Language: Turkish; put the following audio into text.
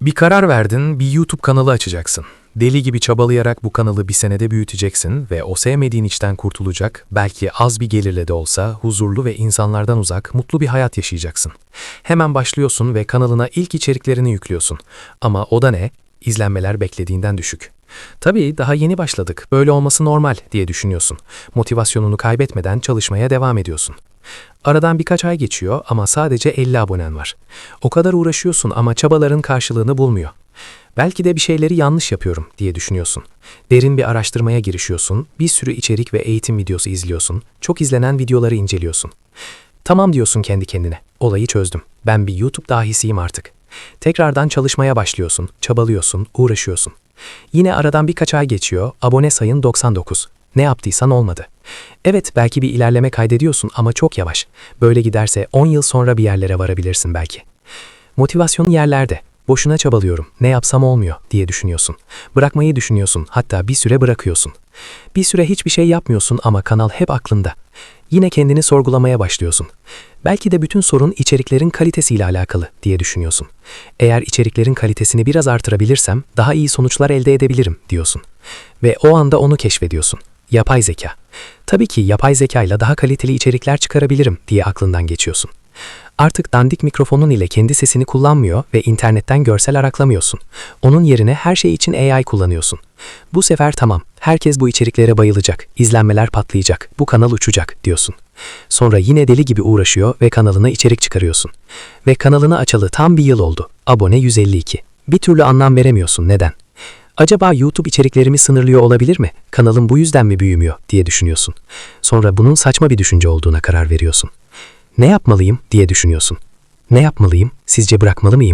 Bir karar verdin, bir YouTube kanalı açacaksın. Deli gibi çabalayarak bu kanalı bir senede büyüteceksin ve o sevmediğin işten kurtulacak, belki az bir gelirle de olsa huzurlu ve insanlardan uzak, mutlu bir hayat yaşayacaksın. Hemen başlıyorsun ve kanalına ilk içeriklerini yüklüyorsun. Ama o da ne? İzlenmeler beklediğinden düşük. Tabii daha yeni başladık, böyle olması normal diye düşünüyorsun. Motivasyonunu kaybetmeden çalışmaya devam ediyorsun. Aradan birkaç ay geçiyor ama sadece 50 abonen var. O kadar uğraşıyorsun ama çabaların karşılığını bulmuyor. Belki de bir şeyleri yanlış yapıyorum diye düşünüyorsun. Derin bir araştırmaya girişiyorsun, bir sürü içerik ve eğitim videosu izliyorsun, çok izlenen videoları inceliyorsun. Tamam diyorsun kendi kendine, olayı çözdüm, ben bir YouTube dahisiyim artık. Tekrardan çalışmaya başlıyorsun, çabalıyorsun, uğraşıyorsun. Yine aradan birkaç ay geçiyor, abone sayın 99. Ne yaptıysan olmadı. Evet belki bir ilerleme kaydediyorsun ama çok yavaş. Böyle giderse 10 yıl sonra bir yerlere varabilirsin belki. Motivasyonun yerlerde. Boşuna çabalıyorum, ne yapsam olmuyor diye düşünüyorsun. Bırakmayı düşünüyorsun, hatta bir süre bırakıyorsun. Bir süre hiçbir şey yapmıyorsun ama kanal hep aklında. Yine kendini sorgulamaya başlıyorsun. Belki de bütün sorun içeriklerin kalitesiyle alakalı diye düşünüyorsun. Eğer içeriklerin kalitesini biraz artırabilirsem daha iyi sonuçlar elde edebilirim diyorsun. Ve o anda onu keşfediyorsun. Yapay zeka. Tabii ki yapay zekayla daha kaliteli içerikler çıkarabilirim diye aklından geçiyorsun. Artık dandik mikrofonun ile kendi sesini kullanmıyor ve internetten görsel araklamıyorsun. Onun yerine her şey için AI kullanıyorsun. Bu sefer tamam, herkes bu içeriklere bayılacak, izlenmeler patlayacak, bu kanal uçacak diyorsun. Sonra yine deli gibi uğraşıyor ve kanalına içerik çıkarıyorsun. Ve kanalını açalı tam bir yıl oldu. Abone 152. Bir türlü anlam veremiyorsun. Neden? Acaba YouTube içeriklerimi sınırlıyor olabilir mi? Kanalım bu yüzden mi büyümüyor diye düşünüyorsun. Sonra bunun saçma bir düşünce olduğuna karar veriyorsun. Ne yapmalıyım diye düşünüyorsun. Ne yapmalıyım? Sizce bırakmalı mıyım?